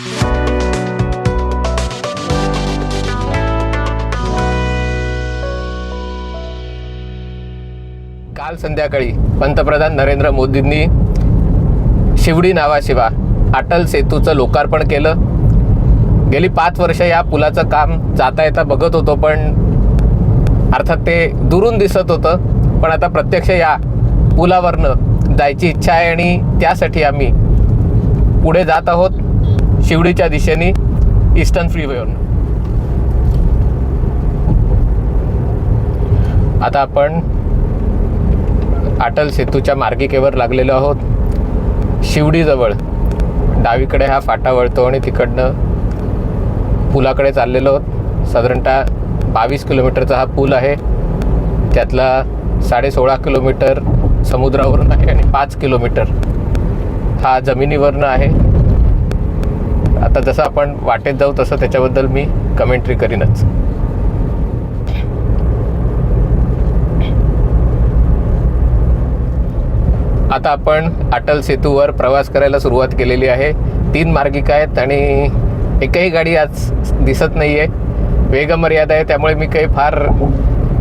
काल संध्याकाळी पंतप्रधान नरेंद्र मोदींनी शिवडी नावाशिवा अटल सेतूचं लोकार्पण केलं. गेली पाच वर्ष या पुलाचं काम जाता येता बघत होतो पण अर्थात ते दुरून दिसत होतं. पण आता प्रत्यक्ष या पुलावरनं जायची इच्छा आहे आणि त्यासाठी आम्ही पुढे जात आहोत. शिवडीच्या दिशेने ईस्टर्न फ्रीवेवरून आता आपण अटल सेतूच्या मार्गिकेवर लागलेलो आहोत. शिवडीजवळ डावीकडे हा फाटा वळतो आणि तिकडनं पुलाकडे चाललेलो आहोत. साधारणतः बावीस किलोमीटरचा हा पूल आहे. त्यातला साडे सोळा किलोमीटर समुद्रावरून आहे आणि पाच किलोमीटर हा जमिनीवरनं आहे. आता जसं आपण वाटेत जाऊ तसं त्याच्याबद्दल मी कमेंट्री करीनच. आता आपण अटल सेतूवर प्रवास करायला सुरुवात केलेली आहे. तीन मार्गिका आहेत आणि एकही गाडी आज दिसत नाही आहे वेगमर्यादा आहे त्यामुळे मी काही फार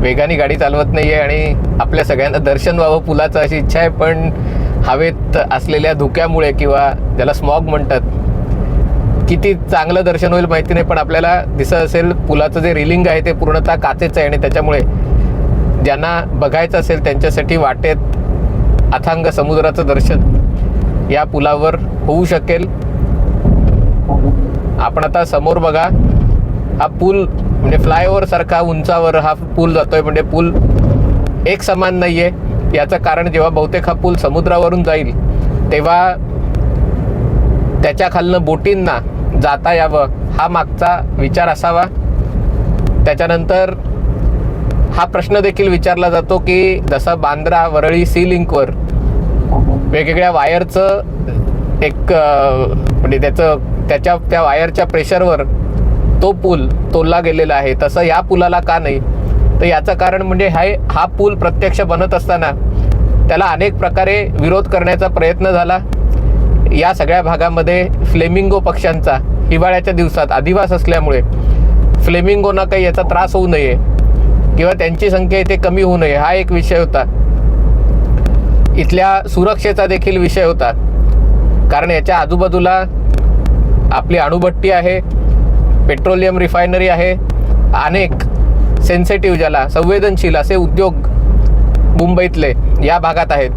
वेगाने गाडी चालवत नाही आहे आणि आपल्या सगळ्यांना दर्शन व्हावं पुलाचं अशी इच्छा आहे पण हवेत असलेल्या धुक्यामुळे किंवा ज्याला स्मॉग म्हणतात किती चांगलं दर्शन होईल माहिती नाही पण आपल्याला दिसत असेल पुलाचं जे रिलिंग आहे ते पूर्णतः काचेचं आहे आणि त्याच्यामुळे ज्यांना बघायचं असेल त्यांच्यासाठी वाटेत अथांग समुद्राचं दर्शन या पुलावर होऊ शकेल. आपण आता समोर बघा हा पूल म्हणजे फ्लायओव्हर सारखा उंचावर हा पूल जातोय म्हणजे पूल एक समान नाही आहे याचं कारण जेव्हा बहुतेक हा पूल समुद्रावरून जाईल तेव्हा त्याच्या खालनं बोटींना जाता यावं. हा मागचा विचार असावा. त्याच्यानंतर हा प्रश्न देखील विचारला जातो की जसं बांद्रा वरळी सी लिंकवर वेगवेगळ्या वायरचं एक म्हणजे त्याचं त्याच्या त्या वायरच्या प्रेशरवर तो पूल तोलला गेलेला आहे. तसं या पुलाला का नाही? तर याचं कारण म्हणजे हा हा पूल प्रत्यक्ष बनत असताना त्याला अनेक प्रकारे विरोध करण्याचा प्रयत्न झाला. या सगळ्या भागामध्ये फ्लेमिंगो पक्ष्यांचा हिवाळ्याच्या दिवसात अधिवास असल्यामुळे फ्लेमिंगोना काही याचा त्रास होऊ नये किंवा त्यांची संख्या इथे कमी होऊ नये हा एक विषय होता. इथल्या सुरक्षेचा देखील विषय होता. कारण याच्या आजूबाजूला आपली अणुभट्टी आहे पेट्रोलियम रिफायनरी आहे अनेक सेन्सिटिव्ह ज्याला संवेदनशील असे उद्योग मुंबईतले या भागात आहेत.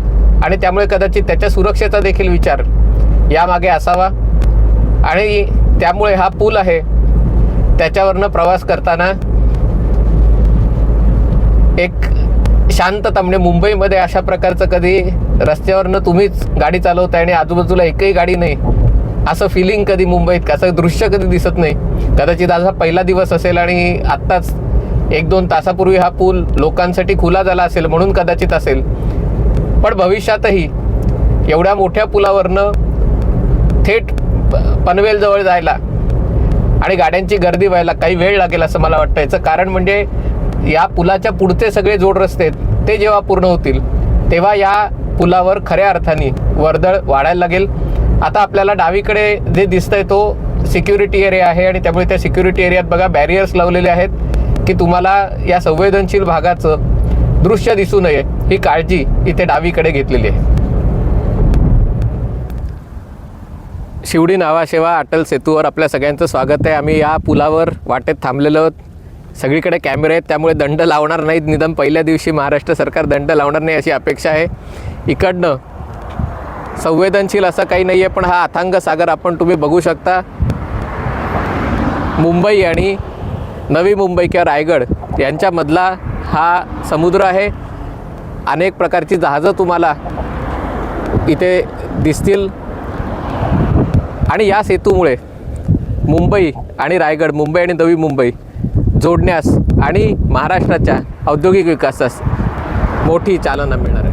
आणि त्यामुळे कदाचित त्याच्या सुरक्षेचा देखील विचार यामागे असावा. आणि त्यामुळे हा पूल आहे. त्याच्यावरनं प्रवास करताना एक शांतता म्हणजे मुंबईमध्ये अशा प्रकारचं कधी रस्त्यावरनं तुम्हीच गाडी चालवताय आणि आजूबाजूला एकही गाडी नाही असं फिलिंग कधी मुंबईत असं दृश्य कधी दिसत नाही. कदाचित आज हा पहिला दिवस असेल आणि आत्ताच एक दोन तासापूर्वी हा पूल लोकांसाठी खुला झाला असेल म्हणून कदाचित असेल. पण भविष्यातही एवढ्या मोठ्या पुलावरनं थेट प- पनवेलजवळ जायला आणि गाड्यांची गर्दी व्हायला काही वेळ लागेल असं मला वाटतं. याचं कारण म्हणजे या पुलाच्या पुढचे सगळे जोड रस्ते ते जेव्हा पूर्ण होतील तेव्हा या पुलावर खऱ्या अर्थाने वर्दळ वाढायला लागेल. आता आपल्याला डावीकडे जे दिसतंय तो सिक्युरिटी एरिया आहे आणि त्यामुळे त्या सिक्युरिटी एरियात बघा बॅरियर्स लावलेले आहेत की तुम्हाला या संवेदनशील भागाचं दृश्य दिसू नये ही काळजी इथे डावीकडे घेतलेली आहे. शिवडी नावाशेवा अटल सेतूवर आपल्या सगळ्यांचं स्वागत आहे. आम्ही या पुलावर वाटेत थांबलेलो आहोत. सगळीकडे कॅमेरे आहेत त्यामुळे दंड लावणार नाहीत. निदान पहिल्या दिवशी महाराष्ट्र सरकार दंड लावणार नाही अशी अपेक्षा आहे. इकडनं संवेदनशील असं काही नाही आहे पण हा अथांग सागर आपण तुम्ही बघू शकता. मुंबई आणि नवी मुंबई किंवा रायगड यांच्यामधला हा समुद्र आहे. अनेक प्रकारची जहाजं तुम्हाला इथे दिसतील. आणि या सेतूमुळे मुंबई आणि रायगड मुंबई आणि नवी मुंबई जोडण्यास आणि महाराष्ट्राच्या औद्योगिक विकासास मोठी चालना मिळणार आहे.